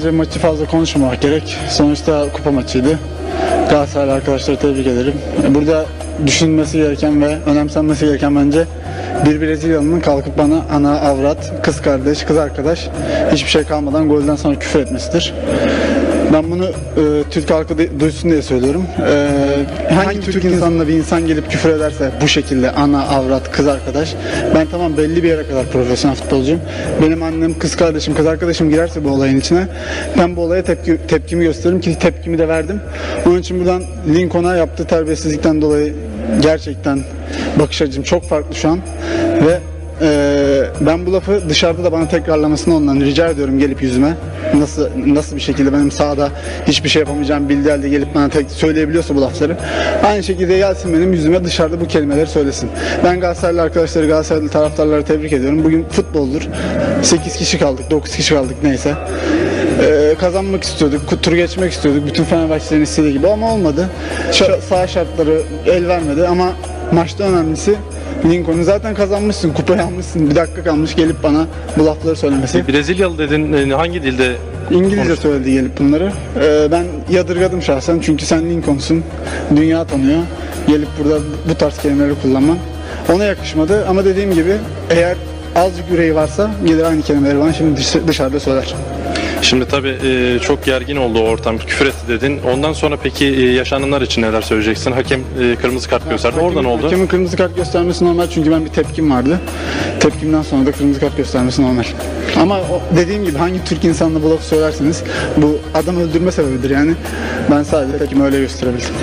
Bence maçı fazla konuşmamak gerek. Sonuçta kupa maçıydı. Galatasaraylı arkadaşları tebrik ederim. Burada düşünülmesi gereken ve önemsenmesi gereken bence bir Brezilyalı'nın kalkıp bana ana avrat, kız kardeş, kız arkadaş hiçbir şey kalmadan golden sonra küfür etmesidir. Ben bunu e, Türk halkı de- duysun diye söylüyorum. E, hangi, Türk insanına bir insan gelip küfür ederse bu şekilde ana, avrat, kız arkadaş ben tamam belli bir yere kadar profesyonel futbolcuyum. Benim annem, kız kardeşim, kız arkadaşım girerse bu olayın içine ben bu olaya tepki, tepkimi gösteririm ki tepkimi de verdim. Onun için buradan Lincoln'a yaptığı terbiyesizlikten dolayı gerçekten bakış açım çok farklı şu an ve ee, ben bu lafı dışarıda da bana tekrarlamasını ondan rica ediyorum gelip yüzüme. Nasıl nasıl bir şekilde benim sahada hiçbir şey yapamayacağım bildiği halde gelip bana tek söyleyebiliyorsa bu lafları. Aynı şekilde gelsin benim yüzüme dışarıda bu kelimeleri söylesin. Ben Galatasaraylı arkadaşları, Galatasaraylı taraftarları tebrik ediyorum. Bugün futboldur. 8 kişi kaldık, 9 kişi kaldık neyse. Ee, kazanmak istiyorduk, tur geçmek istiyorduk. Bütün Fenerbahçelerin istediği gibi ama olmadı. Şa- sağ şartları el vermedi ama maçta önemlisi Lincoln'u zaten kazanmışsın, kupayı almışsın. Bir dakika kalmış gelip bana bu lafları söylemesi. Brezilyalı dedin e, hangi dilde? İngilizce konuştun? söyledi gelip bunları. Ee, ben yadırgadım şahsen çünkü sen Lincoln'sun. Dünya tanıyor. Gelip burada bu tarz kelimeleri kullanman. Ona yakışmadı ama dediğim gibi eğer azıcık yüreği varsa gelir aynı kelimeleri bana şimdi dış- dışarıda söyler. Şimdi tabii e, çok gergin oldu ortam. Küfür etti dedin. Ondan sonra peki e, yaşananlar için neler söyleyeceksin? Hakem e, kırmızı kart gösterdi. Hakemin- oldu? Hakemin kırmızı kart göstermesi normal çünkü ben bir tepkim vardı. Tepkimden sonra da kırmızı kart göstermesi normal. Ama o dediğim gibi hangi Türk insanına bu lafı söylerseniz bu adam öldürme sebebidir yani. Ben sadece tepkimi öyle gösterebildim.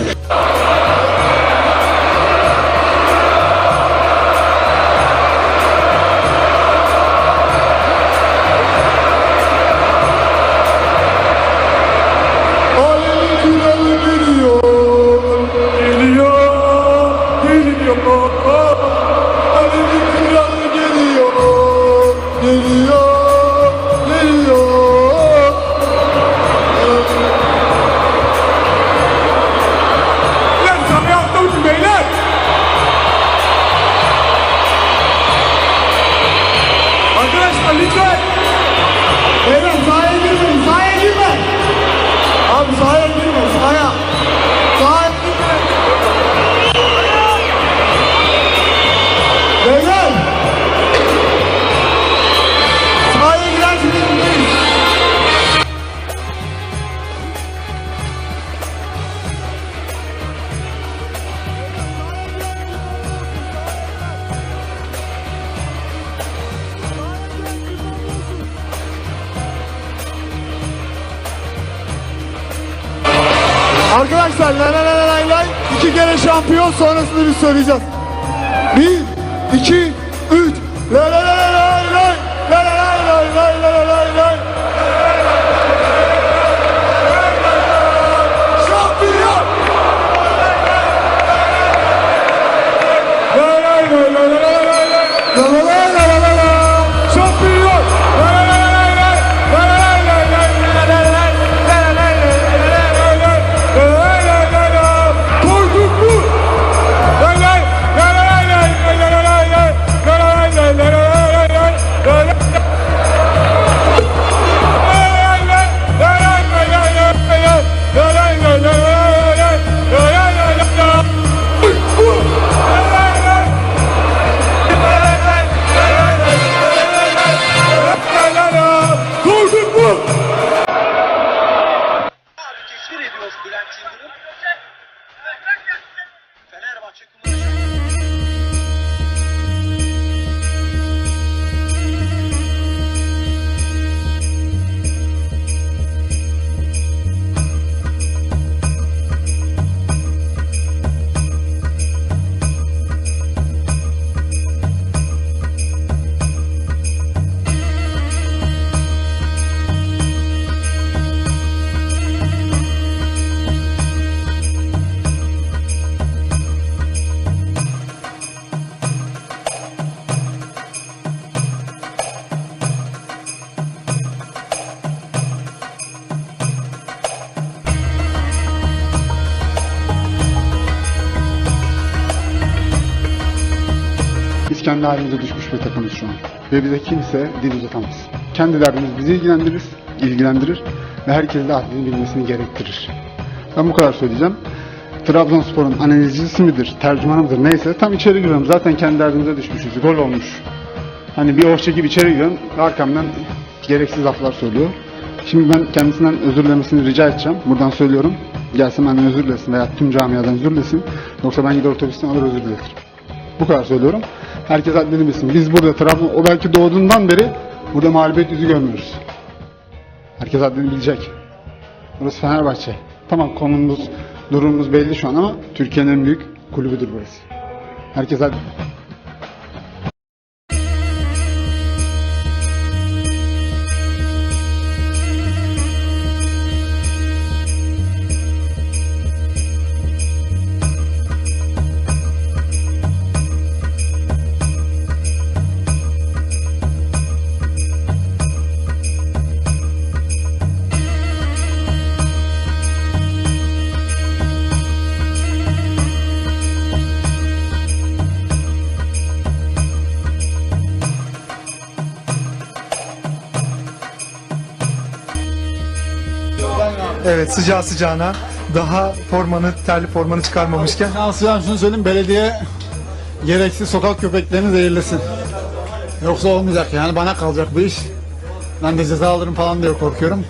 Arkadaşlar la la la la la iki kere şampiyon sonrasında biz söyleyeceğiz. Bir, iki, üç. La la la kendi halimize düşmüş bir takımız şu an. Ve bize kimse dil uzatamaz. Kendi derdimiz bizi ilgilendirir, ilgilendirir. ve herkes de haddini bilmesini gerektirir. Ben bu kadar söyleyeceğim. Trabzonspor'un analizcisi midir, tercümanı mıdır neyse tam içeri giriyorum. Zaten kendi derdimize düşmüşüz. Gol olmuş. Hani bir hoş çekip içeri giriyorum. Arkamdan gereksiz laflar söylüyor. Şimdi ben kendisinden özür dilemesini rica edeceğim. Buradan söylüyorum. Gelsin benden özür dilesin veya tüm camiadan özür dilesin. Yoksa ben gider otobüsten alır özür diletirim. Bu kadar söylüyorum. Herkes haddini bilsin. Biz burada Trabzon, o belki doğduğundan beri burada mağlubiyet yüzü görmüyoruz. Herkes haddini bilecek. Burası Fenerbahçe. Tamam konumuz, durumumuz belli şu an ama Türkiye'nin en büyük kulübüdür burası. Herkes haddini Evet sıcağı sıcağına daha formanı, terli formanı çıkarmamışken Şanslıyan şunu söyleyeyim belediye gereksiz sokak köpeklerini zehirlesin. Yoksa olmayacak yani bana kalacak bu iş. Ben de ceza alırım falan diye korkuyorum.